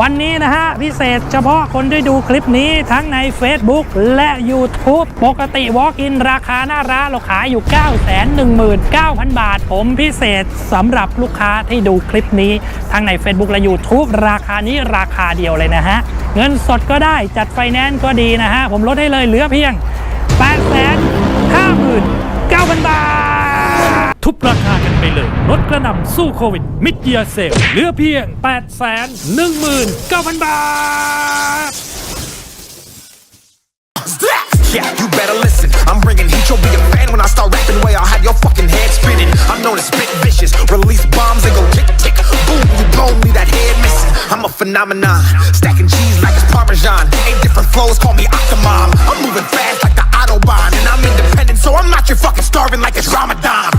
วันนี้นะฮะ พิเศษเฉพาะคนที่ดูคลิปนี้ทั้งใน Facebook และ YouTube ปกติ Walk-in ราคาหน้าร้านเราขายอยู่ 9 1 9 0 0 0 บาท ผมพิเศษสำหรับลูกค้าที่ดูคลิปนี้ ทั้งใน Facebook และ YouTube ราคานี้ราคาเดียวเลยนะฮะ เงินสดก็ได้จัดไฟแนนซ์ก็ดีนะฮะ ผมลดให้เลยเหลือเพียง 8 5 9 0 0 0 บาท ทุบราคา ไปเลยลดกระหน่ำสู้โควิด มิดเยียเซลเหลือเพียง 8 1 9 0 0 0 บาท Yeah, you better listen. I'm bringing heat. You'll be a fan when I start rapping. Way I'll have your fucking head spinning. I'm known as spit vicious. Release bombs and go tick tick. Boom, you blown me that head missing. I'm a phenomenon. Stacking cheese like it's Parmesan. Eight different flows, call me Octomom. I'm moving fast like the Autobahn. And I'm independent, so I'm not your fucking starving like it's Ramadan.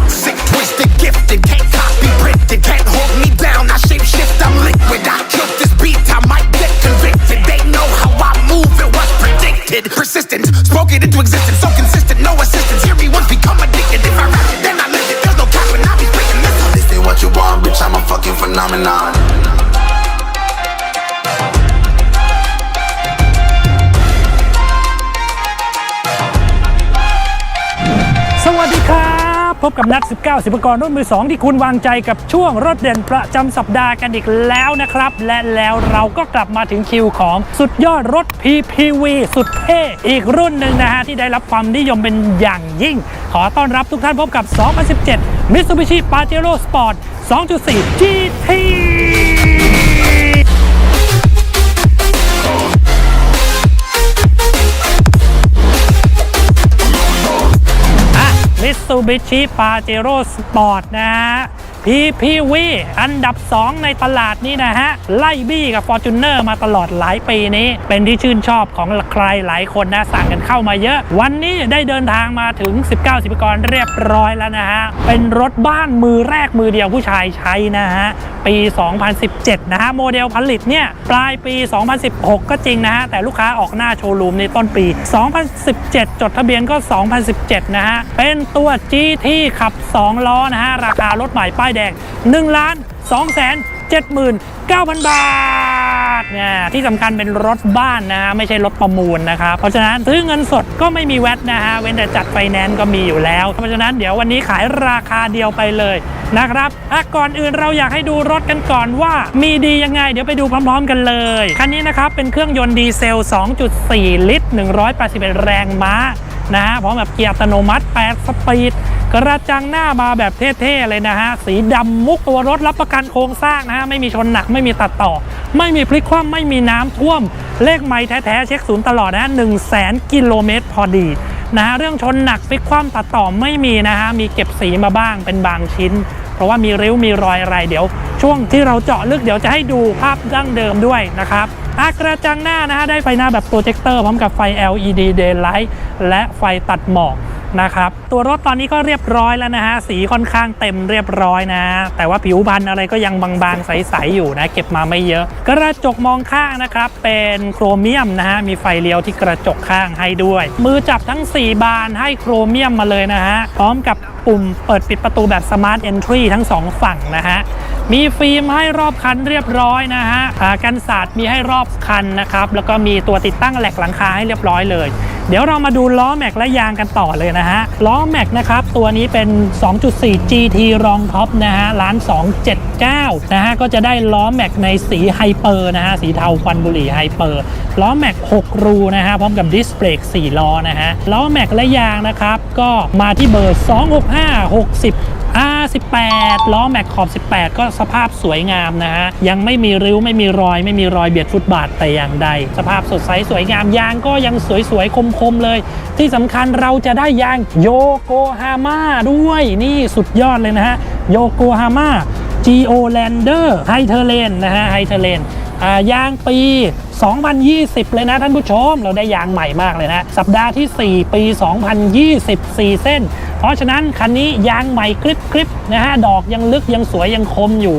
19สิบกรรุ่นมือ 2 ที่คุณวางใจกับช่วงรถเด่นประจำสัปดาห์กันอีกแล้วนะครับ และแล้วเราก็กลับมาถึงคิวของสุดยอดรถ PPV สุดเท่อีกรุ่นหนึ่งนะฮะ ที่ได้รับความนิยมเป็นอย่างยิ่ง ขอต้อนรับทุกท่านพบกับ 2017 Mitsubishi Pajero Sport 2.4 GT มิตซูบิชิปาเจโร่สปอร์ตนะฮะ PPV อันดับ 2 ในตลาดนี้นะฮะ ไล่บี้กับ Fortuner มาตลอดหลายปีนี้ เป็นที่ชื่นชอบของใครหลายคนนะ สั่งกันเข้ามาเยอะ วันนี้ได้เดินทางมาถึง 19 สิบกรเรียบร้อยแล้วนะฮะ เป็นรถบ้านมือแรกมือเดียวผู้ชายใช้นะฮะ ปี 2017 นะฮะ โมเดลผลิตเนี่ย ปลายปี 2016 ก็จริงนะฮะ แต่ลูกค้าออกหน้าโชว์รูมในต้นปี 2017 จดทะเบียนก็ 2017 นะฮะ เป็นตัว GT ขับ 2 ล้อนะฮะ ราคารถใหม่ป้ายแดง1ล้าน2แสน79,000 บาทเนี่ยที่สำคัญเป็นรถบ้านนะฮะไม่ใช่รถประมูลนะครับเพราะฉะนั้นซื้อเงินสดก็ไม่มีแวตนะฮะเว้นแต่จัดไฟแนนซ์ก็มีอยู่แล้ว เพราะฉะนั้นเดี๋ยววันนี้ขายราคาเดียวไปเลยนะครับอะก่อนอื่นเราอยากให้ดูรถกันก่อนว่ามีดียังไง เดี๋ยวไปดูพร้อม ๆ กันเลย คันนี้นะครับเป็นเครื่องยนต์ดีเซล 2.4 ลิตร 181 แรงม้านะฮะพร้อมแบบเกียร์อัตโนมัติ 8 สปีด กระจังหน้ามาแบบเท่ๆเลยนะฮะ สีดำมุกตัวรถรับประกันโครงสร้างนะฮะ ไม่มีชนหนักไม่มีตัดต่อ ไม่มีพลิกคว่ำไม่มีน้ำท่วม เลขไม่แท้ๆ เช็คศูนย์ตลอดนะฮะ1 0 0 0 0 0กิโลเมตรพอดีนะฮะ เรื่องชนหนักพลิกคว่ำตัดต่อไม่มีนะฮะ มีเก็บสีมาบ้างเป็นบางชิ้น เพราะว่ามีริ้วมีรอยอะไรเดี๋ยว ช่วงที่เราเจาะลึกเดี๋ยวจะให้ดูภาพดั้งเดิมด้วยนะครับอากระจังหน้านะฮะได้ไฟหน้าแบบโปรเจคเตอร์พร้อมกับไฟ LED daylight และไฟตัดหมอก นะครับตัวรถตอนนี้ก็เรียบร้อยแล้วนะฮะสีค่อนข้างเต็มเรียบร้อยนะ แต่ว่าผิวพันอะไรก็ยังบางๆใสๆอยู่นะ เก็บมาไม่เยอะ กระจกมองข้างนะครับ เป็นโครเมียมนะฮะมีไฟเลี้ยวที่กระจกข้างให้ด้วย มือจับทั้ง 4 บานให้โครเมียมมาเลยนะฮะพร้อมกับปุ่มเปิดปิดประตูแบบ Smart Entry ทั้ง 2 ฝั่งนะฮะมีฟิล์มให้รอบคันเรียบร้อยนะฮะกันศาสตร์มีให้รอบคันนะครับแล้วก็มีตัวติดตั้งแหลกหลังคาให้เรียบร้อยเลย เดี๋ยวเรามาดูล้อแม็กและยางกันต่อเลยนะฮะ ล้อแม็กนะครับ ตัวนี้เป็น 2.4 GT รองท็อปนะฮะล้าน 279 นะฮะ ก็จะได้ล้อแม็กในสีไฮเปอร์นะฮะ สีเทาควันบุหรี่ไฮเปอร์ ล้อแม็ก 6 รูนะฮะ พร้อมกับดิสเบรก4 ล้อนะฮะ ล้อแม็กและยางนะครับ ก็มาที่เบอร์ 265 60 R18 ล้อแม็กขอบ 18 ก็สภาพสวยงามนะฮะ ยังไม่มีริ้วไม่มีรอย ไม่มีรอยเบียดฟุตบาทแต่อย่างใด สภาพสดใสสวยงามยางก็ยังสวยๆคมๆเลย ที่สำคัญเราจะได้ยางโยโกฮาม่าด้วยนี่สุดยอดเลยนะฮะโยโกฮาม่า Geo Lander h i t e r l a n นะฮะ h i t e r l a n อ่ายางปี 2020 เลยนะท่านผู้ชม เราได้ยางใหม่มากเลยนะ สัปดาห์ที่ 4 ปี 2024 เส้น เพราะฉะนั้นคันนี้ยางใหม่กริบกริบนะฮะ ดอกยังลึกยังสวยยังคมอยู่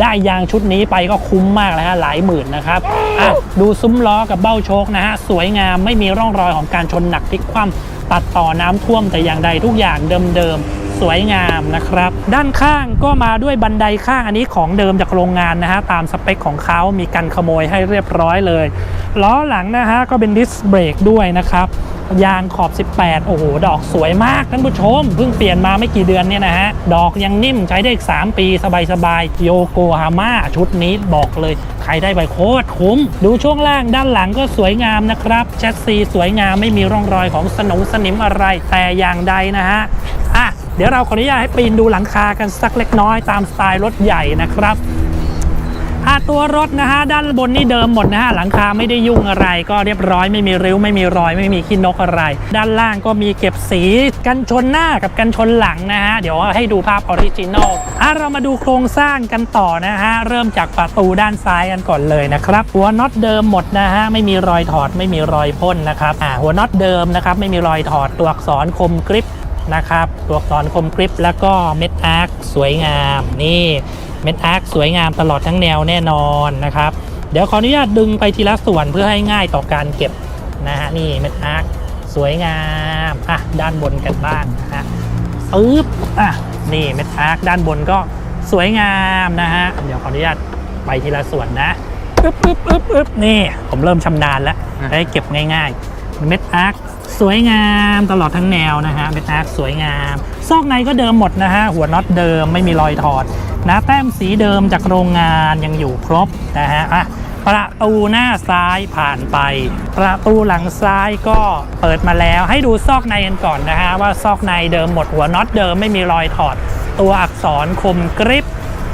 ได้ยางชุดนี้ไปก็คุ้มมากเลยฮะหลายหมื่นนะครับอะดูซุ้มล้อกับเบ้าโชคนะฮะสวยงามไม่มีร่องรอยของการชนหนักพลิกคว่ำตัดต่อน้ำท่วมแต่อย่างใดทุกอย่างเดิมๆ สวยงามนะครับ ด้านข้างก็มาด้วยบันไดข้างอันนี้ของเดิมจากโรงงานนะฮะตามสเปคของเขามีกันขโมยให้เรียบร้อยเลยล้อหลังนะฮะก็เป็นดิสเบรกด้วยนะครับยางขอบ 18 โอ้โห ดอกสวยมากท่านผู้ชม เพิ่งเปลี่ยนมาไม่กี่เดือนเนี่ยนะฮะ ดอกยังนิ่มใช้ได้อีก 3 ปีสบายๆ โยโกฮาม่าชุดนี้บอกเลย ใครได้ไปโคตรคุ้ม ดูช่วงล่างด้านหลังก็สวยงามนะครับแชสซีสวยงามไม่มีร่องรอยของสนงสนิมอะไรแต่อย่างใดนะฮะอะ เดี๋ยวเราขออนุญาตให้ปีนดูหลังคากันสักเล็กน้อยตามสไตล์รถใหญ่นะครับอะตัวรถนะฮะด้านบนนี่เดิมหมดนะฮะหลังคาไม่ได้ยุ่งอะไร ก็เรียบร้อยไม่มีริ้วไม่มีรอย ไม่มีขี้นกอะไร ด้านล่างก็มีเก็บสีกันชนหน้ากับกันชนหลังนะฮะเดี๋ยวให้ดูภาพออริจินอลอะเรามาดูโครงสร้างกันต่อนะฮะเริ่มจากประตูด้านซ้ายกันก่อนเลยนะครับหัวน็อตเดิมหมดนะฮะไม่มีรอยถอดไม่มีรอยพ่นนะครับอ่าหัวน็อตเดิมนะครับไม่มีรอยถอดตัวอักษรคมกริป นะครับ ตัวอักษรคมกริปแล้วก็เม็ดอาร์คสวยงามนี่เม็ดอาร์คสวยงามตลอดทั้งแนวแน่นอนนะครับ เดี๋ยวขออนุญาตดึงไปทีละส่วนเพื่อให้ง่ายต่อการเก็บนะฮะนี่เม็ดอาร์คสวยงามอะด้านบนกันบ้างนะฮะปึ๊บอะนี่เม็ดอาร์คด้านบนก็สวยงามนะฮะเดี๋ยวขออนุญาตไปทีละส่วนนะปึ๊บปึ๊บปึ๊บปึ๊บนี่ผมเริ่มชำนาญแล้วได้เก็บง่ายๆเม็ดอาร์ค สวยงามตลอดทั้งแนวนะฮะเม็ดอาร์คสวยงาม ซอกในก็เดิมหมดนะฮะหัวน็อตเดิมไม่มีรอยถอดนะแต้มสีเดิมจากโรงงานยังอยู่ครบนะฮะอะประตูหน้าซ้ายผ่านไป ประตูหลังซ้ายก็เปิดมาแล้ว ให้ดูซอกในกันก่อนนะฮะว่าซอกในเดิมหมดหัวน็อตเดิมไม่มีรอยถอด ตัวอักษรคมกริป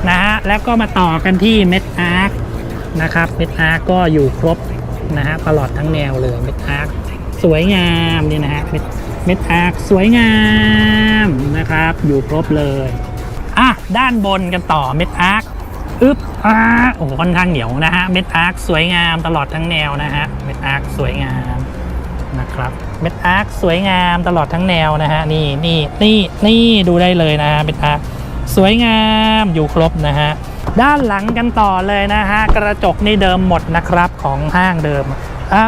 นะฮะแล้วก็มาต่อกันที่เม็ดอาร์คนะครับเม็ดอาร์ก็อยู่ครบนะฮะตลอดทั้งแนวเลยเม็ดอาร์ สวยงามนี่นะฮะเม็ดเม็ดอาร์สวยงามนะครับ อยู่ครบเลยอะด้านบนกันต่อเม็ดอาร์อึ๊บอ่าโอ้โหค่อนข้างเหนียวนะฮะเม็ดอาร์สวยงามตลอดทั้งแนวนะฮะเม็ดอาร์สวยงามนะครับเม็ดอาร์สวยงามตลอดทั้งแนวนะฮะนี่นี่นี่นี่ดูได้เลยนะฮะเม็ดอาร์สวยงามอยู่ครบนะฮะด้านหลังกันต่อเลยนะฮะกระจกนี่เดิมหมดนะครับของห้างเดิม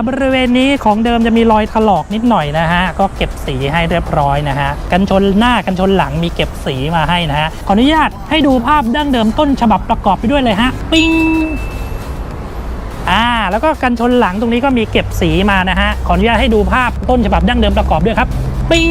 บริเวณนี้ของเดิมจะมีรอยถลอกนิดหน่อยนะฮะ ก็เก็บสีให้เรียบร้อยนะฮะ กันชนหน้ากันชนหลังมีเก็บสีมาให้นะฮะ ขออนุญาตให้ดูภาพดั้งเดิมต้นฉบับประกอบไปด้วยเลยฮะ ปิ้งอ่า แล้วก็กันชนหลังตรงนี้ก็มีเก็บสีมานะฮะ ขออนุญาตให้ดูภาพต้นฉบับดั้งเดิมประกอบด้วยครับ ปิ้ง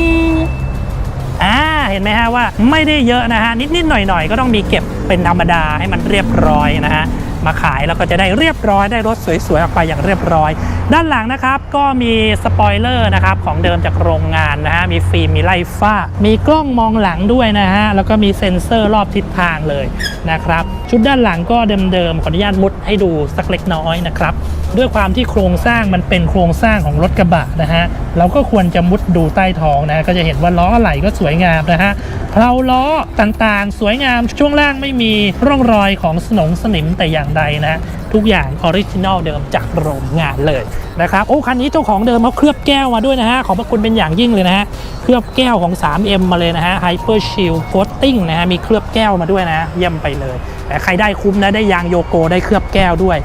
อ่า เห็นไหมฮะว่าไม่ได้เยอะนะฮะ นิดๆหน่อยๆ ก็ต้องมีเก็บเป็นธรรมดาให้มันเรียบร้อยนะฮะ มาขายแล้วก็จะได้เรียบร้อยได้รถสวยๆออกไปอย่างเรียบร้อย ด้านหลังนะครับก็มีสปอยเลอร์นะครับของเดิมจากโรงงานนะฮะมีฟิล์มมีไล่ฟ้า มีกล้องมองหลังด้วยนะฮะแล้วก็มีเซ็นเซอร์รอบทิศทางเลยนะครับชุดด้านหลังก็เดิมๆขออนุญาตมุดให้ดูสักเล็กน้อยนะครับด้วยความที่โครงสร้างมันเป็นโครงสร้างของรถกระบะนะฮะเราก็ควรจะมุดดูใต้ท้องนะก็จะเห็นว่าล้ออะไหล่ก็สวยงามนะฮะเพลาล้อต่างๆ สวยงามช่วงล่างไม่มีร่องรอยของสนงสนิมแต่อย่างใดนะทุกอย่างออริจินอลเดิมจากโรงงานเลยนะครับโอ้คันนี้เจ้าของเดิมเขาเคลือบแก้วมาด้วยนะฮะขอบพระคุณเป็นอย่างยิ่งเลยนะฮะเคลือบแก้วของ 3M มาเลยนะฮะ Hyper Shield Coating นะฮะมีเคลือบแก้วมาด้วยนะเยี่ยมไปเลย แต่ใครได้คุ้มนะได้ยางโยโกได้เคลือบแก้วด้วย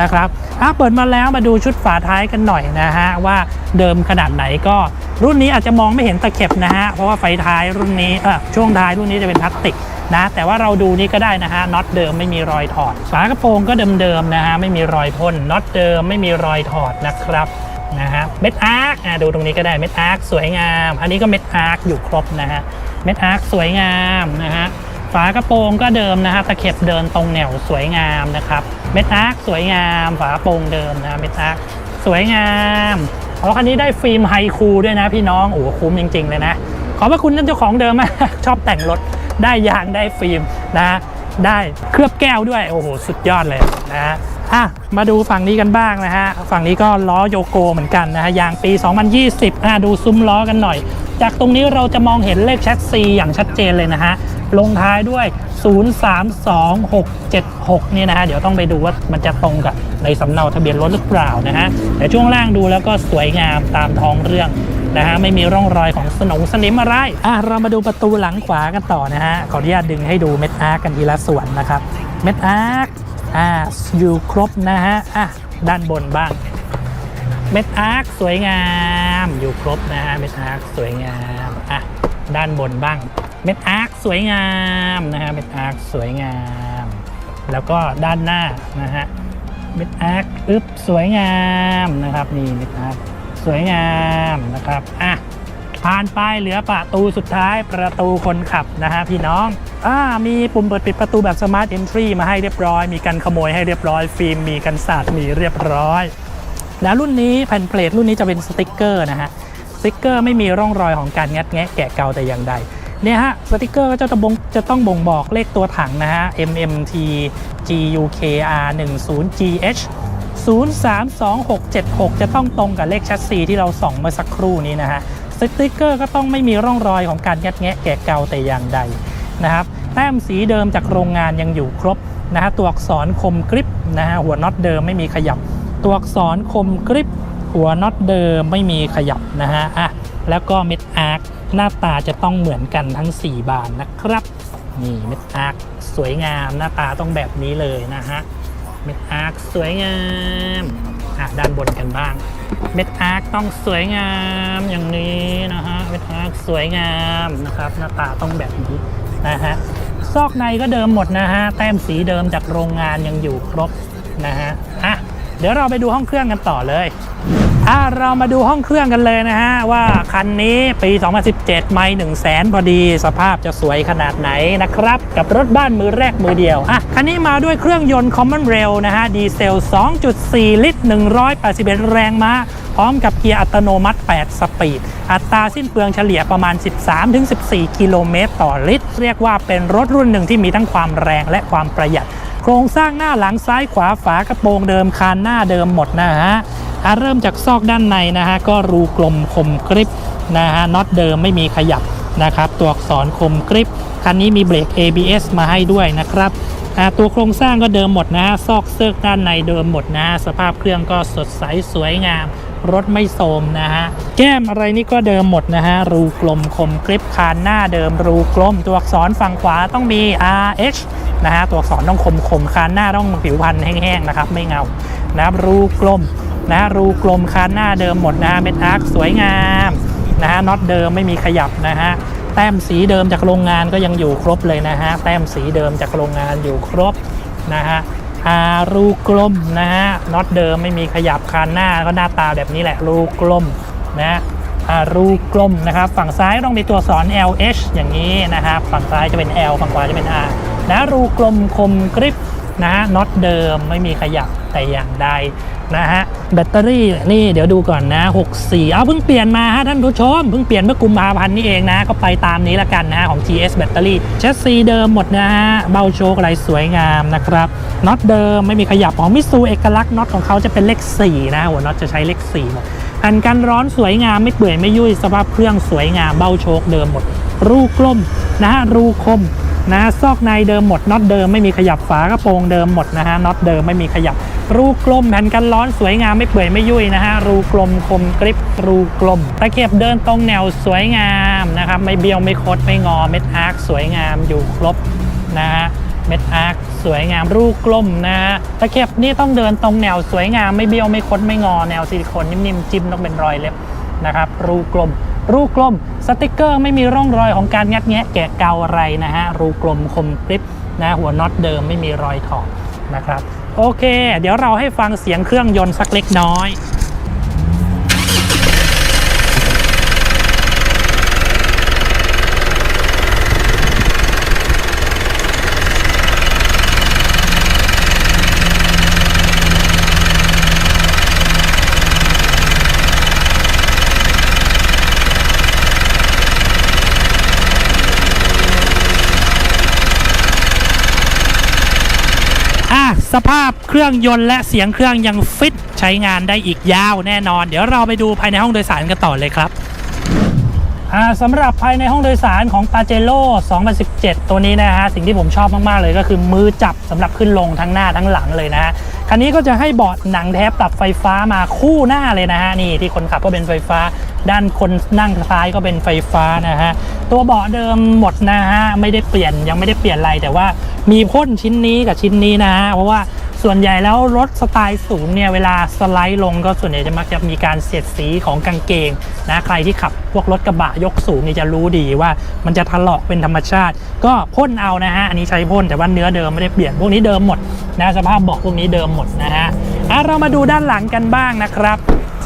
นะครับอะเปิดมาแล้วมาดูชุดฝาท้ายกันหน่อยนะฮะว่าเดิมขนาดไหนก็รุ่นนี้อาจจะมองไม่เห็นตะเข็บนะฮะเพราะว่าไฟท้ายรุ่นนี้เออช่วงท้ายรุ่นนี้จะเป็นพลาสติกนะแต่ว่าเราดูนี่ก็ได้นะฮะน็อตเดิมไม่มีรอยถอดฝากระโปรงก็เดิมๆนะฮะไม่มีรอยพ่นน็อตเดิมไม่มีรอยถอดนะครับนะฮะเม็ดอาร์คดูตรงนี้ก็ได้เม็ดอาร์คสวยงาม อันนี้ก็เม็ดอาร์คอยู่ครบนะฮะเม็ดอาร์คสวยงามนะฮะ ฝากระโปรงก็เดิมนะฮะตะเข็บเดินตรงแนวสวยงามนะครับเม็ดอาร์คสวยงาม ฝากระโปรงเดิมนะเม็ดอาร์คสวยงามอ๋อคันนี้ได้ฟิล์มไฮคูลด้วยนะพี่น้องโอ้โหคุ้มจริง ๆ เลยนะ ขอบพระคุณท่านเจ้าของเดิมมากชอบแต่งรถได้ยางได้ฟิล์มนะได้เคลือบแก้วด้วยโอ้โหสุดยอดเลยนะฮะอะมาดูฝั่งนี้กันบ้างนะฮะฝั่งนี้ก็ล้อโยโกเหมือนกันนะฮะยางปี 2020อะดูซุ้มล้อกันหน่อย จากตรงนี้เราจะมองเห็นเลขแชสซีอย่างชัดเจนเลยนะฮะ ลงท้ายด้วย 032676 เนี่ยนะฮะ เดี๋ยวต้องไปดูว่ามันจะตรงกับในสำเนาทะเบียนรถหรือเปล่านะฮะ แต่ช่วงล่างดูแล้วก็สวยงามตามท้องเรื่องนะฮะ ไม่มีร่องรอยของสนงสนิมอะไร อะ เรามาดูประตูหลังขวากันต่อนะฮะ ขออนุญาตดึงให้ดูเม็ดอาร์กกันทีละส่วนนะครับ เม็ดอาร์กอ่าอยู่ครบนะฮะ อะ ด้านบนบ้าง เม็ดอาร์คสวยงาม อยู่ครบนะฮะ เม็ดอาร์คสวยงาม อะ ด้านบนบ้าง เม็ดอาร์คสวยงามนะฮะเม็ดอาร์คสวยงาม แล้วก็ด้านหน้านะฮะเม็ดอาร์คอึบสวยงามนะครับนี่เม็ดอาร์คสวยงามนะครับอะผ่านไปเหลือประตูสุดท้ายประตูคนขับนะฮะพี่น้องอ่ามีปุ่มเปิดปิดประตูแบบสมาร์ทเอนทรีมาให้เรียบร้อย มีกันขโมยให้เรียบร้อย ฟิล์มมีกันสาดมีเรียบร้อย แล้วรุ่นนี้แผ่นเพลทรุ่นนี้จะเป็นสติกเกอร์นะฮะสติกเกอร์ไม่มีร่องรอยของการงัดแงะแกะเกาแต่อย่างใด เนี่ยฮะสติกเกอร์ก็จะบ่งจะต้องบ่งบอกเลขตัวถังนะฮะ MMT GUKR 10 GH 032676 จะต้องตรงกับเลขแชสซีที่เราส่องเมื่อสักครู่นี้นะฮะสติกเกอร์ก็ต้องไม่มีร่องรอยของการงัดแงะแกะเกาแต่อย่างใดนะครับแต้มสีเดิมจากโรงงานยังอยู่ครบนะฮะตัวอักษรคมกริบนะฮะหัวน็อตเดิมไม่มีขยับ ตัวอักษรคมกริบหัวน็อตเดิมไม่มีขยับนะฮะอะ แล้วก็เม็ดอาร์คหน้าตาจะต้องเหมือนกันทั้ง 4 บานนะครับ นี่เม็ดอาร์คสวยงามหน้าตาต้องแบบนี้เลยนะฮะเม็ดอาร์คสวยงามอะด้านบนกันบ้าง เม็ดอาร์คต้องสวยงามอย่างนี้นะฮะเม็ดอาร์คสวยงามนะครับหน้าตาต้องแบบนี้นะฮะซอกในก็เดิมหมดนะฮะแต้มสีเดิมจากโรงงานยังอยู่ครบนะฮะอะเดี๋ยวเราไปดูห้องเครื่องกันต่อเลย อะเรามาดูห้องเครื่องกันเลยนะฮะ ว่าคันนี้ปี 2017 ไม่1 0 0 0 0แสนพอดี สภาพจะสวยขนาดไหนนะครับ กับรถบ้านมือแรกมือเดียว อะ คันนี้มาด้วยเครื่องยนต์ Common Rail นะฮะ ดีเซล 2.4 ลิตร 181 แรงม้า พร้อมกับเกียร์อัตโนมัติ 8 สปีด อัตราสิ้นเปลืองเฉลี่ยประมาณ 13-14 กิโลเมตรต่อลิตร เรียกว่าเป็นรถรุ่นหนึ่งที่มีทั้งความแรงและความประหยัด โครงสร้างหน้าหลังซ้ายขวาฝากระโปรงเดิมคานหน้าเดิมหมดนะฮะอะ เริ่มจากซอกด้านในนะฮะก็รูกลมคมกริบนะฮะน็อตเดิมไม่มีขยับนะครับตัวอักษรคมกริบคันนี้มีเบรก ABS มาให้ด้วยนะครับตัวโครงสร้างก็เดิมหมดนะฮะซอกเซิร์กด้านในเดิมหมดนะฮะสภาพเครื่องก็สดใสสวยงาม รถไม่โทรมนะฮะแก้มอะไรนี่ก็เดิมหมดนะฮะรูกลมคมกริบคานหน้าเดิมรูกลม ตัวอักษรฝั่งขวาต้องมี RH นะฮะตัวอักษรต้องคมคมคานหน้าต้องผิวพันธุ์แห้งๆนะครับไม่เงานะครับรูกลม นะฮะรูกลมคานหน้าเดิมหมดนะฮะเม็ดอาร์คสวยงามนะฮะน็อตเดิมไม่มีขยับนะฮะแต้มสีเดิมจากโรงงานก็ยังอยู่ครบเลยนะฮะแต้มสีเดิมจากโรงงานอยู่ครบนะฮะอารูกลมนะฮะน็อตเดิมไม่มีขยับคานหน้าก็หน้าตาแบบนี้แหละรูกลมนะฮะอารูกลมนะครับฝั่งซ้ายต้องมีตัวสอน LH อย่างนี้นะครับฝั่งซ้ายจะเป็น L ฝั่งขวาจะเป็น R นะรูกลมคมกริบ นะฮะน็อตเดิมไม่มีขยับแต่อย่างใดนะฮะแบตเตอรี่นี่เดี๋ยวดูก่อนนะ 64 เอาเพิ่งเปลี่ยนมาฮะท่านผู้ชม เพิ่งเปลี่ยนเมื่อกุมภาพันธ์นี่เองนะ ก็ไปตามนี้ละกันนะของ GS แบตเตอรี่แชสซีเดิมหมดนะฮะเบาโชคอะไรสวยงามนะครับน็อตเดิมไม่มีขยับของมิซูเอกลักษณ์น็อตของเขาจะเป็นเลข 4 นะหัวน็อตจะใช้เลข4หมดแผ่นกันร้อนสวยงามไม่เปื่อยไม่ยุ่ยสภาพเครื่องสวยงามเบ้าโชคเดิมหมด รูกลมนะฮะรูคม นะซอกในเดิมหมดน็อตเดิมไม่มีขยับฝากระโปรงเดิมหมดนะฮะน็อตเดิมไม่มีขยับ รูกลมแผ่นกันร้อนสวยงามไม่เปื่อยไม่ยุ่ยนะฮะรูกลมคมกริบรูกลมตะเข็บเดินตรงแนวสวยงามนะครับไม่เบี้ยวไม่คดไม่งอเม็ดอาร์คสวยงามอยู่ครบนะฮะเม็ดอาร์คสวยงามรูกลมนะฮะตะเข็บนี่ต้องเดินตรงแนวสวยงามไม่เบี้ยวไม่คดไม่งอแนวซิลิโคนนิ่มๆจิ้มต้องเป็นรอยเล็บนะครับรูกลม รูกลมสติกเกอร์ไม่มีร่องรอยของการงัดแงะแกะเกาอะไรนะฮะรูกลมคมกริบนะหัวน็อตเดิมไม่มีรอยถอดนะครับ โอเค เดี๋ยวเราให้ฟังเสียงเครื่องยนต์สักเล็กน้อย อะ สภาพเครื่องยนต์และเสียงเครื่องยังฟิตใช้งานได้อีกยาวแน่นอน เดี๋ยวเราไปดูภายในห้องโดยสารกันต่อเลยครับสำหรับภายในห้องโดยสารของ p a j e r o 2017 ตัวนี้นะฮะ สิ่งที่ผมชอบมาก ๆ เลยก็คือมือจับสำหรับขึ้นลงทั้งหน้าทั้งหลังเลยนะฮะ คันนี้ก็จะให้เบาะหนังแท้ปรับไฟฟ้ามาคู่หน้าเลยนะฮะ นี่ที่คนขับก็เป็นไฟฟ้า ด้านคนนั่งซ้ายก็เป็นไฟฟ้านะฮะตัวเบาะเดิมหมดนะฮะไม่ได้เปลี่ยนยังไม่ได้เปลี่ยนอะไรแต่ว่ามีพ่นชิ้นนี้กับชิ้นนี้นะฮะเพราะว่าส่วนใหญ่แล้วรถสไตล์สูงเนี่ยเวลาสไลด์ลงก็ส่วนใหญ่จะมักจะมีการเสียดสีของกางเกงนะใครที่ขับพวกรถกระบะยกสูงนี่จะรู้ดีว่ามันจะถลอกเป็นธรรมชาติ ก็พ่นเอานะฮะอันนี้ใช้พ่นแต่ว่าเนื้อเดิมไม่ได้เปลี่ยนพวกนี้เดิมหมดนะสภาพเบาะพวกนี้เดิมหมดนะฮะอะเรามาดูด้านหลังกันบ้างนะครับ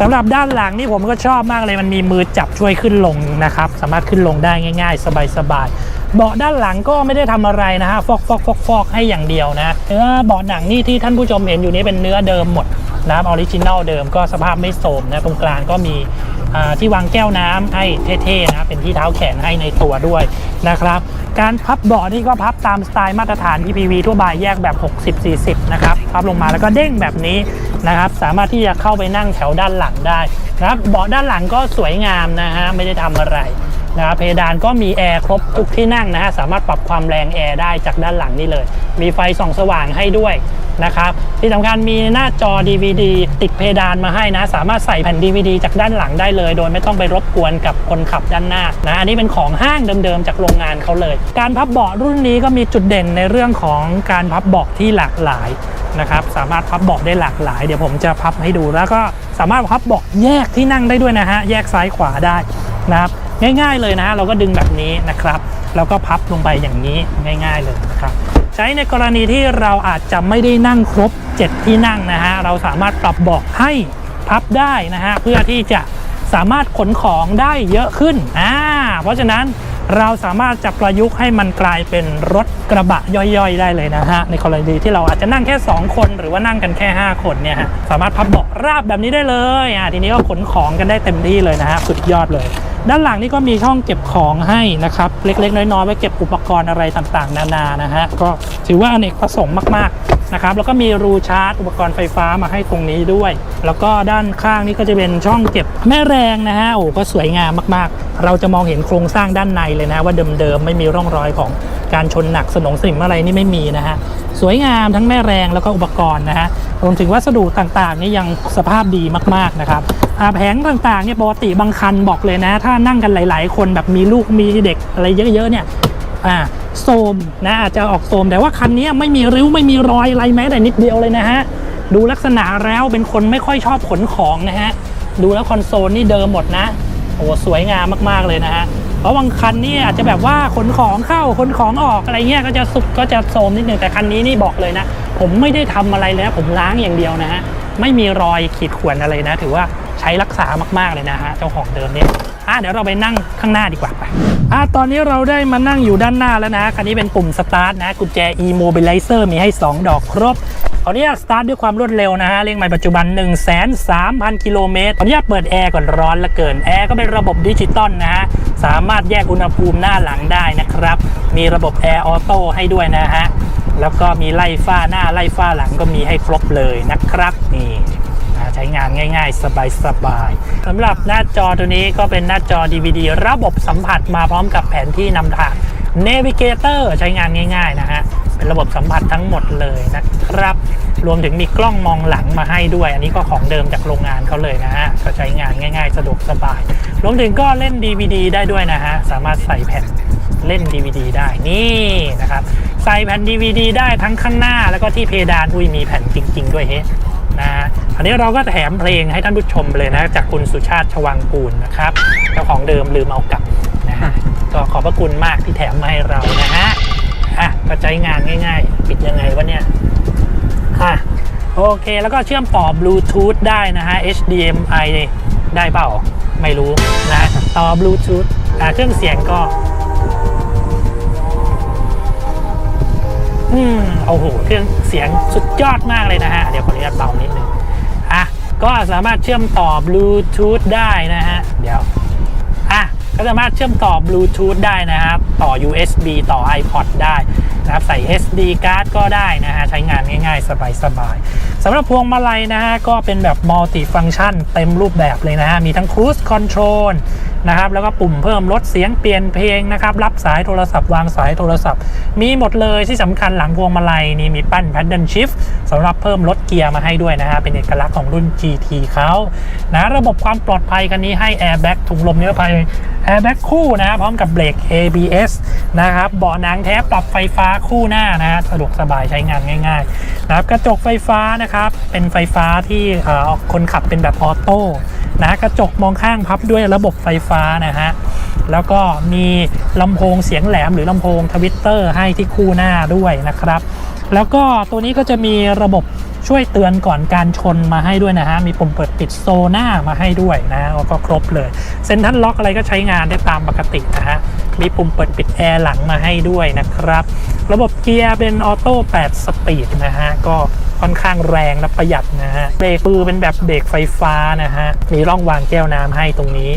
สำหรับด้านหลังนี่ผมก็ชอบมากเลยมันมีมือจับช่วยขึ้นลงนะครับ สามารถขึ้นลงได้ง่าย ๆ สบายๆเบาะด้านหลังก็ไม่ได้ทำอะไรนะฮะฟอกฟอกฟอกฟอกให้อย่างเดียวนะเนื้อเบาะหนังนี่ที่ท่านผู้ชมเห็นอยู่นี้เป็นเนื้อเดิมหมดนะครับออริจินัลเดิมก็สภาพไม่โทรมนะตรงกลางก็มีที่วางแก้วน้ำให้เท่ๆนะเป็นที่เท้าแขนให้ในตัวด้วยนะครับ การพับเบาะนี่ก็พับตามสไตล์มาตรฐาน PPV ทั่วไปแยกแบบ 60-40 นะครับ พับลงมาแล้วก็เด้งแบบนี้ นะครับ สามารถที่จะเข้าไปนั่งแถวด้านหลังได้นะครับเบาะด้านหลังก็สวยงามนะฮะไม่ได้ทำอะไร นะครับเพดานก็มีแอร์ครบทุกที่นั่งนะฮะสามารถปรับความแรงแอร์ได้จากด้านหลังนี่เลย มีไฟส่องสว่างให้ด้วยนะครับที่สำคัญมีหน้าจอ DVD ติดเพดานมาให้นะ สามารถใส่แผ่น DVD จากด้านหลังได้เลย โดยไม่ต้องไปรบกวนกับคนขับด้านหน้านะอันนี้เป็นของห้างเดิมๆจากโรงงานเขาเลย การพับเบาะรุ่นนี้ก็มีจุดเด่นในเรื่องของการพับเบาะที่หลากหลายนะครับสามารถพับเบาะได้หลากหลาย เดี๋ยวผมจะพับให้ดูแล้วก็สามารถพับเบาะแยกที่นั่งได้ด้วยนะฮะแยกซ้ายขวาได้นะครับ ง่าย ๆเลยนะเราก็ดึงแบบนี้นะครับ แล้วก็พับลงไปอย่างนี้ง่าย ๆเลยนะครับใช้ในกรณีที่เราอาจจะไม่ได้นั่งครบ 7 ที่นั่งนะฮะเราสามารถปรับเบาะให้พับได้นะฮะเพื่อที่จะสามารถขนของได้เยอะขึ้นอ่าเพราะฉะนั้นเราสามารถจะประยุกต์ให้มันกลายเป็นรถกระบะย่อยๆ ได้เลยนะฮะในกรณีที่เราอาจจะนั่งแค่ 2 คนหรือว่านั่งกันแค่ 5 คนเนี่ยฮะสามารถพับเบาะราบแบบนี้ได้เลยอ่าทีนี้ก็ขนของกันได้เต็มที่เลยนะฮะสุดยอดเลย ด้านหลังนี่ก็มีช่องเก็บของให้นะครับ เล็กๆ น้อยๆไว้เก็บอุปกรณ์อะไรต่างๆ นานานะฮะก็ถือว่าอเนกประสงค์มากๆ นะครับแล้วก็มีรูชาร์จอุปกรณ์ไฟฟ้ามาให้ตรงนี้ด้วย แล้วก็ด้านข้างนี่ก็จะเป็นช่องเก็บแม่แรงนะฮะโอ้ก็สวยงามมากๆ เราจะมองเห็นโครงสร้างด้านในเลยนะว่าเดิมๆไม่มีร่องรอยของการชนหนักสนองสนิมอะไรนี่ไม่มีนะฮะสวยงามทั้งแม่แรงแล้วก็อุปกรณ์นะฮะรวมถึงวัสดุต่างๆนี่ยังสภาพดีมากๆนะครับอาแผงต่างๆเนี่ยปกติบางคันบอกเลยนะ ถ้านั่งกันหลาย ๆ คนแบบมีลูกมีเด็กอะไรเยอะๆเนี่ยอ่า โซมนะอาจจะออกโซมแต่ว่าคันนี้ไม่มีริ้วไม่มีรอยอะไรแม้แต่นิดเดียวเลยนะฮะดูลักษณะแล้วเป็นคนไม่ค่อยชอบขนของนะฮะดูแล้วคอนโซลนี่เดิมหมดนะโอ้สวยงามมากๆเลยนะฮะเพราะบางคันนี่อาจจะแบบว่าขนของเข้าขนของออกอะไรเงี้ยก็จะสุกก็จะโซมนิดนึงแต่คันนี้นี่บอกเลยนะ ผมไม่ได้ทำอะไรเลยนะผมล้างอย่างเดียวนะฮะไม่มีรอยขีดข่วนอะไรนะ ถือว่าใช้รักษามากๆเลยนะฮะเจ้าของเดิมเนี่ย อะเดี๋ยวเราไปนั่งข้างหน้าดีกว่าไปอะตอนนี้เราได้มานั่งอยู่ด้านหน้าแล้วนะคันนี้เป็นปุ่มสตาร์ทนะกุญแจ e-mobilizer มีให้ 2 ดอกครบขออนุญาตสตาร์ทด้วยความรวดเร็วนะฮะเร่งไมล์ปัจจุบัน 1 3 0 0 0 กิโลเมตรขออนุญาตเปิดแอร์ก่อนร้อนละเกินแอร์ก็เป็นระบบดิจิตอลนะฮะสามารถแยกอุณหภูมิหน้าหลังได้นะครับ มีระบบแอร์ออโต้ให้ด้วยนะฮะแล้วก็มีไล่ฝ้าหน้าไล่ฝ้าหลังก็มีให้ครบเลยนะครับนี่ ใช้งานง่าย ๆ สบายๆสำหรับหน้าจอตัวนี้ก็เป็นหน้าจอ DVD ระบบสัมผัสมาพร้อมกับแผนที่นำทาง Navigator ใช้งานง่าย ๆ นะฮะ เป็นระบบสัมผัสทั้งหมดเลยนะครับ รวมถึงมีกล้องมองหลังมาให้ด้วย อันนี้ก็ของเดิมจากโรงงานเขาเลยนะฮะ ก็ใช้งานง่าย ๆ สะดวกสบาย รวมถึงก็เล่น DVD ได้ด้วยนะฮะ สามารถใส่แผ่นเล่น DVD ได้นี่นะครับ ใส่แผ่น DVD ได้ทั้งข้างหน้าแล้วก็ที่เพดานอุ้ยมีแผ่นจริง ๆ ด้วยเฮ้ อันนี้เราก็แถมเพลงให้ท่านผู้ชมเลยนะจากคุณสุชาติชวังกูลนะครับเจ้าของเดิมลืมเอากลับนะฮะก็ขอบพระคุณมากที่แถมมาให้เรานะฮะอะก็ใช้งานง่าย ๆ ปิดยังไงวะเนี่ยอะโอเคแล้วก็เชื่อมต่อบลูทูธได้นะฮะ HDMI ได้เปล่าไม่รู้นะต่อบลูทูธอ่เครื่องเสียงก็ อืมโอ้โหเครื่องเสียงสุดยอดมากเลยนะฮะ เดี๋ยวขออนุญาตเบานิดนึง ก็สามารถเชื่อมต่อบลูทูธได้นะฮะ เดี๋ยว อะ ก็สามารถเชื่อมต่อบลูทูธได้นะครับ ต่อ USB ต่อ iPod ได้นะครับใส่ SD card ก็ได้นะฮะ ใช้งานง่ายๆ สบายๆสำหรับพวงมาลัยนะฮะ ก็เป็นแบบมัลติฟังก์ชันเต็มรูปแบบเลยนะฮะ มีทั้งครู i คอนโทรล นะครับ แล้วก็ปุ่มเพิ่มลดเสียงเปลี่ยนเพลงนะครับ รับสายโทรศัพท์วางสายโทรศัพท์ มีหมดเลยที่สำคัญหลังพวงมาลัยนี่มีปั้น Paddle Shift สำหรับเพิ่มลดเกียร์มาให้ด้วยนะฮะเป็นเอกลักษณ์ของรุ่น GT เขานะระบบความปลอดภัยคันนี้ให้ Airbag ถุงลมนิรภัย Airbag คู่นะพร้อมกับเบรก ABS นะครับเบาะหนังแท้ปรับไฟฟ้าคู่หน้านะฮะสะดวกสบายใช้งานง่ายๆนะครับกระจกไฟฟ้านะครับเป็นไฟฟ้าที่เอ่อคนขับเป็นแบบออโต้ นะกระจกมองข้างพับด้วยระบบไฟฟ้านะฮะแล้วก็มีลำโพงเสียงแหลมหรือลำโพงทวิตเตอร์ให้ที่คู่หน้าด้วยนะครับ แล้วก็ตัวนี้ก็จะมีระบบช่วยเตือนก่อนการชนมาให้ด้วยนะฮะ มีปุ่มเปิดปิดโซน่ามาให้ด้วยนะแล้วก็ครบเลย เซ็นทรัลล็อกอะไรก็ใช้งานได้ตามปกตินะฮะ มีปุ่มเปิดปิดแอร์หลังมาให้ด้วยนะครับ ระบบเกียร์เป็นออโต้8สปีดนะฮะ ก็ ค่อนข้างแรงและประหยัดนะฮะเบรกมือเป็นแบบเบรกไฟฟ้านะฮะมีร่องวางแก้วน้ำให้ตรงนี้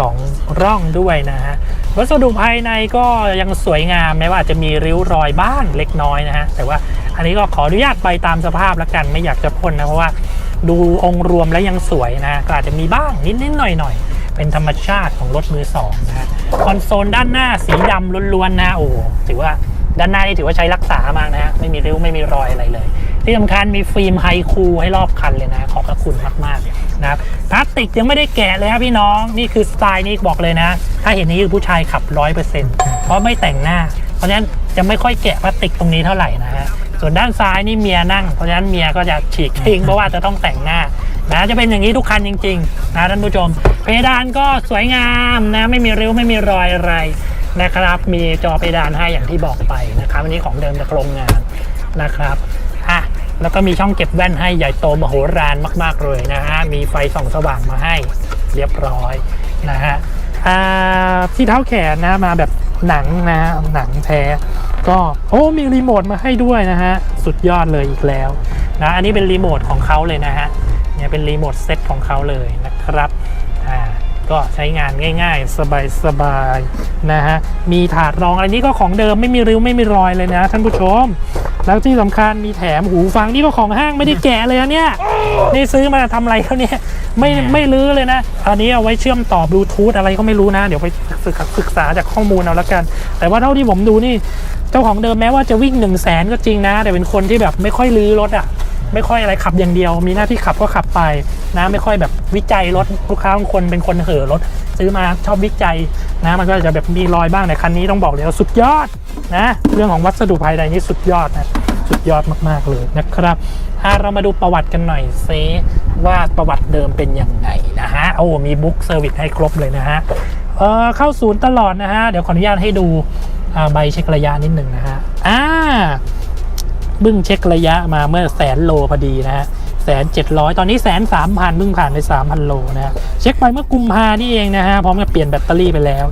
2 ร่องด้วยนะฮะวัสดุภายในก็ยังสวยงามแม้ว่าอาจจะมีริ้วรอยบ้างเล็กน้อยนะฮะแต่ว่าอันนี้ก็ขออนุญาตไปตามสภาพแล้วกันไม่อยากจะพ่นนะเพราะว่าดูองค์รวมแล้วยังสวยนะก็อาจจะมีบ้างนิดๆหน่อยๆ เป็นธรรมชาติของรถมือสองนะฮะคอนโซลด้านหน้าสีดำล้วนๆนะโอ้ถือว่าด้านหน้านี่ถือว่าใช้รักษามากนะฮะไม่มีริ้วไม่มีรอยอะไรเลย ที่สำคัญมีฟิล์มไฮคูลให้รอบคันเลยนะ ขอบพระคุณมากๆนะครับพลาสติกยังไม่ได้แกะเลยครับพี่น้องนี่คือสไตล์นี้บอกเลยนะ ถ้าเห็นนี้คือผู้ชายขับร้อยเปอร์เซ็นต์เพราะไม่แต่งหน้า เพราะฉะนั้นจะไม่ค่อยแกะพลาสติกตรงนี้เท่าไหร่นะฮะส่วนด้านซ้ายนี่เมียนั่งเพราะฉะนั้นเมียก็จะฉีกทิ้งเพราะว่าจะต้องแต่งหน้านะจะเป็นอย่างนี้ทุกคันจริงๆนะท่านผู้ชม เพดานก็สวยงามนะไม่มีริ้วไม่มีรอยอะไรนะครับ มีจอเพดานให้อย่างที่บอกไปนะครับอันนี้ของเดิมจากโรงงานนะครับ อะแล้วก็มีช่องเก็บแว่นให้ใหญ่โตมโหฬารมากๆเลยนะฮะ มีไฟส่องสว่างมาให้เรียบร้อยนะฮะที่เท้าแขนนะมาแบบหนังนะฮะหนังแท้ ก็โอ้มีรีโมทมาให้ด้วยนะฮะ สุดยอดเลยอีกแล้วนะอันนี้เป็นรีโมทของเขาเลยนะฮะเนี่ยเป็นรีโมทเซ็ตของเขาเลยนะครับอ่าก็ใช้งานง่าย ๆ สบายๆนะฮะ มีถาดรองอะไรนี้ก็ของเดิมไม่มีริ้วไม่มีรอยเลยนะท่านผู้ชม แล้วที่สำคัญมีแถมหูฟังนี่ก็ของห้างไม่ได้แกะเลยนะเนี่ยนี่ซื้อมาทำอะไรเขาเนี่ยไม่ไม่ลื้อเลยนะ อันนี้เอาไว้เชื่อมต่อบลูทูธอะไรก็ไม่รู้นะ เดี๋ยวไปศึกศึกษาจากข้อมูลเอาแล้วกัน แต่ว่าเท่าที่ผมดูนี่ เจ้าของเดิมแม้ว่าจะวิ่ง1นึ่งแสนก็จริงนะ แต่เป็นคนที่แบบไม่ค่อยลื้อรถอะไม่ค่อยอะไรขับอย่างเดียว มีหน้าที่ขับก็ขับไปนะไม่ค่อยแบบวิจัยรถลูกค้าบางคนเป็นคนเห่อรถ ซื้อมาชอบวิจัยนะมันก็จะแบบมีรอยบ้างแต่คันนี้ต้องบอกเลยว่าสุดยอดนะเรื่องของวัสดุภายในนี่สุดยอดนะสุดยอดมากๆเลยนะครับอะเรามาดูประวัติกันหน่อยเซว่าประวัติเดิมเป็นยังไงนะฮะโอ้มีบุ๊กเซอร์วิสให้ครบเลยนะฮะเออเข้าศูนย์ตลอดนะฮะ เดี๋ยวขออนุญาตให้ดูใบเช็คระยะนิดหนึ่งนะฮะอ่าบึ้งเช็คระยะมาเมื่อแสนโลพอดีนะฮะ แสนเจ็ดร้อยตอนนี้แสนสามพันเพิ่งผ่านไปสามพันโลนะเช็คไปเมื่อกุมภานี่เองนะฮะพร้อมกับเปลี่ยนแบตเตอรี่ไปแล้ว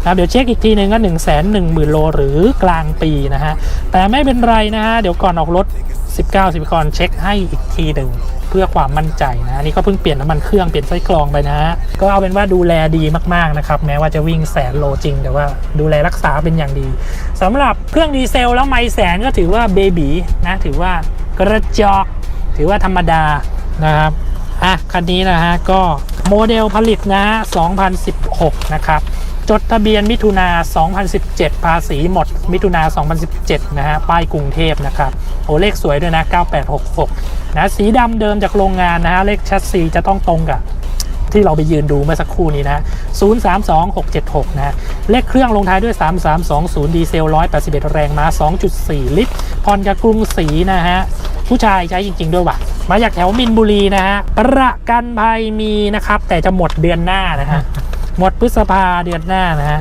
นะครับเดี๋ยวเช็คอีกทีหนึ่งก็หนึ่งแสนหนึ่งหมื่นโลหรือกลางปีนะฮะแต่ไม่เป็นไรนะฮะเดี๋ยวก่อนออกรถ 19 10ก่อนเช็คให้อีกทีหนึ่งเพื่อความมั่นใจนะอันนี้ก็เพิ่งเปลี่ยนน้ำมันเครื่องเปลี่ยนไส้กรองไปนะฮะก็เอาเป็นว่าดูแลดีมากๆนะครับแม้ว่าจะวิ่งแสนโลจริง แต่ว่าดูแลรักษาเป็นอย่างดีสำหรับเครื่องดีเซลแล้วไม่แสนก็ถือว่าเบบีนะถือว่ากระจอก ถือว่าธรรมดานะครับอะคันนี้นะฮะก็โมเดลผลิตนะฮะ2016 นะครับ จดทะเบียนมิถุนา 2017 ภาษีหมด มิถุนา 2017 นะฮะ ป้ายกรุงเทพนะครับ โอ้เลขสวยด้วยนะ 9866 นะ สีดำเดิมจากโรงงานนะฮะ เลขแชสซีจะต้องตรงกับที่เราไปยืนดูเมื่อสักครู่นี้นะ 032676 นะ เลขเครื่องลงท้ายด้วย 3320 ดีเซล 181 แรงม้า 2.4 ลิตรผ่อนกับกรุงศรีนะฮะ ผู้ชายใช้จริง ๆ ด้วยว่ะ มาจากแถวมินบุรีนะฮะ ประกันภัยมีนะครับ แต่จะหมดเดือนหน้านะฮะ หมดพฤษภาเดือนหน้านะฮะ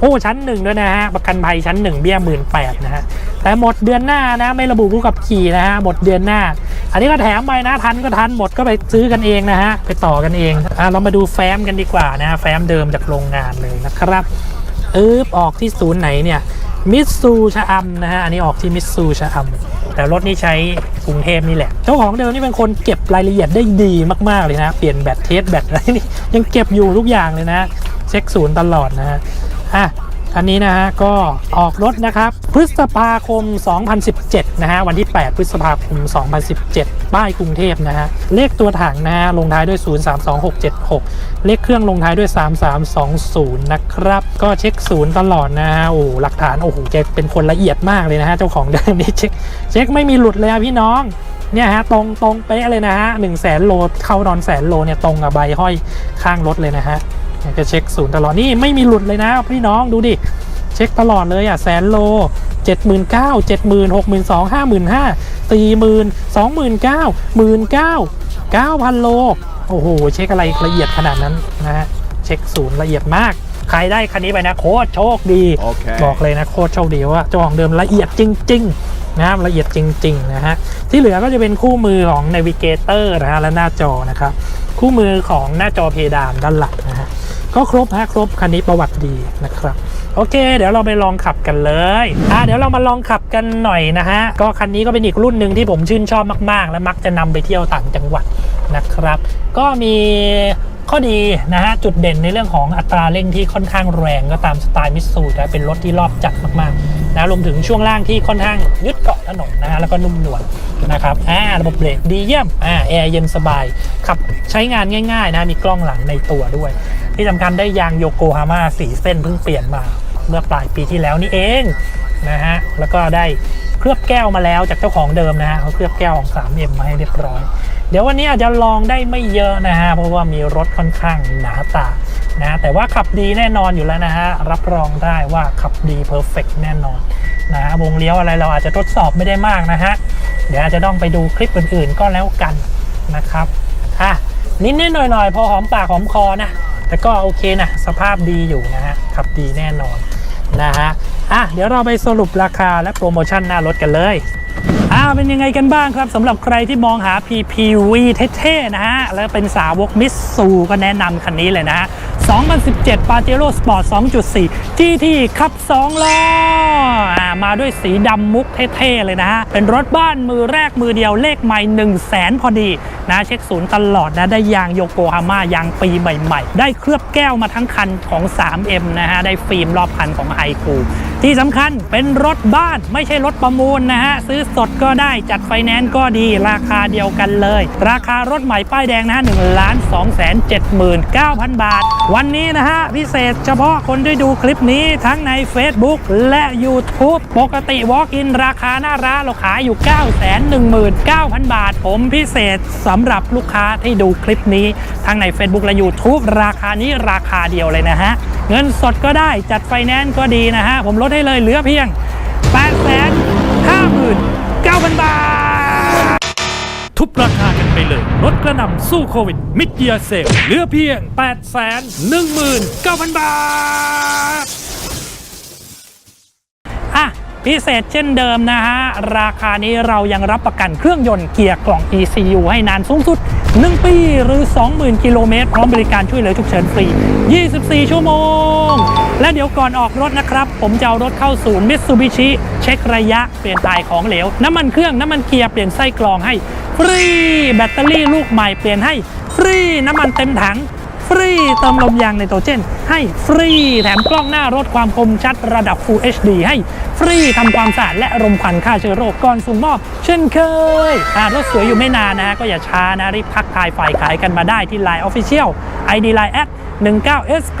โอ้ชั้นหนึ่งด้วยนะฮะ ประกันภัยชั้นหนึ่งเบี้ยหมื่นแปดนะฮะ แต่หมดเดือนหน้านะ ไม่ระบุผู้ขับขี่นะฮะ หมดเดือนหน้า อันนี้ก็แถมไปนะ ทันก็ทัน หมดก็ไปซื้อกันเองนะฮะ ไปต่อกันเอง อะ เรามาดูแฟ้มกันดีกว่านะฮะ แฟ้มเดิมจากโรงงานเลยนะครับเอ๊บออกที่ศูนย์ไหนเนี่ยมิตซูชะอำนะฮะ อันนี้ออกที่มิตซูชะอำ แต่รถนี่ใช้กรุงเทพนี่แหละ เจ้าของเดิมนี่เป็นคนเก็บรายละเอียดได้ดีมากๆเลยนะ เปลี่ยนแบตเทสแบตอะไรนี่ยังเก็บอยู่ทุกอย่างเลยนะ เช็คศูนย์ตลอดนะฮะอะ คันนี้นะฮะก็ออกรถนะครับ พฤษภาคม 2017 นะฮะวันที่ 8 พฤษภาคม 2017 ป้ายกรุงเทพนะฮะเลขตัวถังนะฮะลงท้ายด้วย 032676 เลขเครื่องลงท้ายด้วย 3320 นะครับ ก็เช็คศูนย์ตลอดนะฮะโอ้หลักฐานโอ้โหแกเป็นคนละเอียดมากเลยนะฮะเจ้าของเดิมนี่เช็คเช็คไม่มีหลุดเลยอะพี่น้องเนี่ยฮะตรงตรงเป๊ะเลยนะฮะหนึ่งแสนโลเข้านอนแสนโลเนี่ยตรงกับใบห้อยข้างรถเลยนะฮะ เนี่ยจะเช็คศูนย์ตลอดนี่ไม่มีหลุดเลยนะพี่น้องดูดิ เช็คตลอดเลยอะแสนโลเจ็ดหมื่นเก้าเจ็ดหมื่นหกหมื่นสองห้าหมื่นห้าสี่หมื่นสองหมื่นเก้าหมื่นเก้าเก้าพันโลโอ้โห เช็คอะไรละเอียดขนาดนั้นนะฮะเช็คศูนย์ละเอียดมาก ใครได้คันนี้ไปนะโคตรโชคดีโอเคบอกเลยนะโคตรโชคดีว่าเจ้าของเดิมละเอียดจริง ๆ นะครับละเอียดจริง ๆ นะฮะ ที่เหลือก็จะเป็นคู่มือของ Navigator นะฮะและหน้าจอนะครับ คู่มือของหน้าจอเพดานด้านหลังนะฮะก็ครบฮะครบคันนี้ประวัติดีนะครับ โอเค เดี๋ยวเราไปลองขับกันเลยอะเดี๋ยวเรามาลองขับกันหน่อยนะฮะ ก็คันนี้ก็เป็นอีกรุ่นหนึ่งที่ผมชื่นชอบมากๆ และมักจะนำไปเที่ยวต่างจังหวัดนะครับ ก็มีข้อดีนะฮะจุดเด่นในเรื่องของอัตราเร่งที่ค่อนข้างแรงก็ตามสไตล์มิสซูนะเป็นรถที่รอบจัดมากๆ นะรวมถึงช่วงล่างที่ค่อนข้างยึดเกาะถนนนะฮะแล้วก็นุ่มนวลนะครับอ่าระบบเบรกดีเยี่ยมอ่าแอร์เย็นสบายขับใช้งานง่ายๆนะมีกล้องหลังในตัวด้วย ที่สำคัญได้ยางโยโกฮาม่าสีเส้นเพิ่งเปลี่ยนมาเมื่อปลายปีที่แล้วนี่เองนะฮะแล้วก็ได้เคลือบแก้วมาแล้วจากเจ้าของเดิมนะฮะเขาเคลือบแก้วของ 3M มาให้เรียบร้อย เดี๋ยววันนี้อาจจะลองได้ไม่เยอะนะฮะเพราะว่ามีรถค่อนข้างหนาตา นะแต่ว่าขับดีแน่นอนอยู่แล้วนะฮะรับรองได้ว่าขับดีเพอร์เฟกแน่นอนนะฮะวงเลี้ยวอะไรเราอาจจะทดสอบไม่ได้มากนะฮะเดี๋ยวอาจจะต้องไปดูคลิปอื่นๆก็แล้วกันนะครับอะนิดนิดๆหน่อยหน่อยๆ พอหอมปากหอมคอนะ แต่ก็โอเคนะสภาพดีอยู่นะฮะขับดีแน่นอนนะฮะอะเดี๋ยวเราไปสรุปราคาและโปรโมชั่นหน้ารถกันเลยอ่าเป็นยังไงกันบ้างครับสำหรับใครที่มองหา PPV เท่ๆนะฮะ แล้วเป็นสาวกมิสซูก็แนะนำคันนี้เลยนะฮะ 2017 Pajero Sport 2.4 GT ขับ2ล้ออ่ามาด้วยสีดำมุกเท่ๆเลยนะฮะ เป็นรถบ้านมือแรกมือเดียวเลขใหม่1 0 0 0 0แสนพอดีนะเช็คศูนย์ตลอดนะได้ยางโยโกฮาม่ายางปีใหม่ๆ ได้เคลือบแก้วมาทั้งคันของ 3M นะฮะ ได้ฟิล์มรอบคันของไฮคู ที่สำคัญเป็นรถบ้านไม่ใช่รถประมูลนะฮะ ซื้อสดก็ได้จัดไฟแนนซ์ก็ดีราคาเดียวกันเลย ราคารถใหม่ป้ายแดงนะฮะ1ล้าน2แสน79,000บาท วันนี้นะฮะ พิเศษเฉพาะคนที่ดูคลิปนี้ทั้งใน Facebook และ YouTube ปกติ Walk-in ราคาหน้าร้านเราขายอยู่ 9 1 9 0 0 0 บาท ผมพิเศษสำหรับลูกค้าที่ดูคลิปนี้ ทั้งใน Facebook และ YouTube ราคานี้ราคาเดียวเลยนะฮะ เงินสดก็ได้จัดไฟแนนซ์ก็ดีนะฮะ ผมลดให้เลยเหลือเพียง 8 5 9 0 0 0 บาท ทุบราคากันไปเลยลดกระหน่ำสู้โควิด มิดเยียเซลเหลือเพียง 8 1 9 0 0 0 บาท พิเศษเช่นเดิมนะฮะ ราคานี้เรายังรับประกันเครื่องยนต์เกียร์กล่อง ECU ให้นานสูงสุด 1 ปีหรือ 20,000 กิโลเมตร พร้อมบริการช่วยเหลือฉุกเฉินฟรี 24 ชั่วโมง และเดี๋ยวก่อนออกรถนะครับ ผมจะเอารถเข้าศูนย์มิตซูบิชิเช็คระยะเปลี่ยนถ่ายของเหลว น้ำมันเครื่องน้ำมันเกียร์เปลี่ยนไส้กรองให้ฟรี แบตเตอรี่ลูกใหม่เปลี่ยนให้ฟรีน้ำมันเต็มถังฟรีเติมลมยางไนโตรเจนให้ฟรี แถมกล้องหน้ารถความคมชัดระดับ Full HD ให้ฟรีทำความสะอาดและรมควันฆ่าเชื้อโรคก่อนส่งมอบ เช่นเคยอ่ารถสวยอยู่ไม่นานนะฮะก็อย่าช้านะรีบทักทายฝ่ายขายกันมาได้ที่ Line Official ID Line แอด 19SP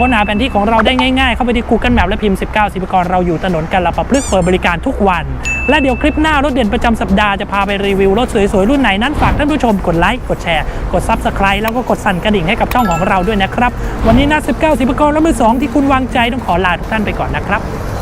ค้นหาแผนที่ของเราได้ง่ายๆ เข้าไปที่ Google Map และพิมพ์ 19สิบกรเราอยู่ถนนกันละประพฤกษ์เปิดบริการทุกวัน และเดี๋ยวคลิปหน้ารถเด่นประจำสัปดาห์จะพาไปรีวิวรถสวยๆ รุ่นไหนนั้นฝากท่านผู้ชมกดไลค์กดแชร์กด Subscribe แล้วก็กดสั่นกระดิ่งให้กับช่องของเราด้วยนะครับ วันนี้นัด19สิบกรและมือสองที่คุณวางใจต้องขอลาทุกท่านไปก่อนนะครับ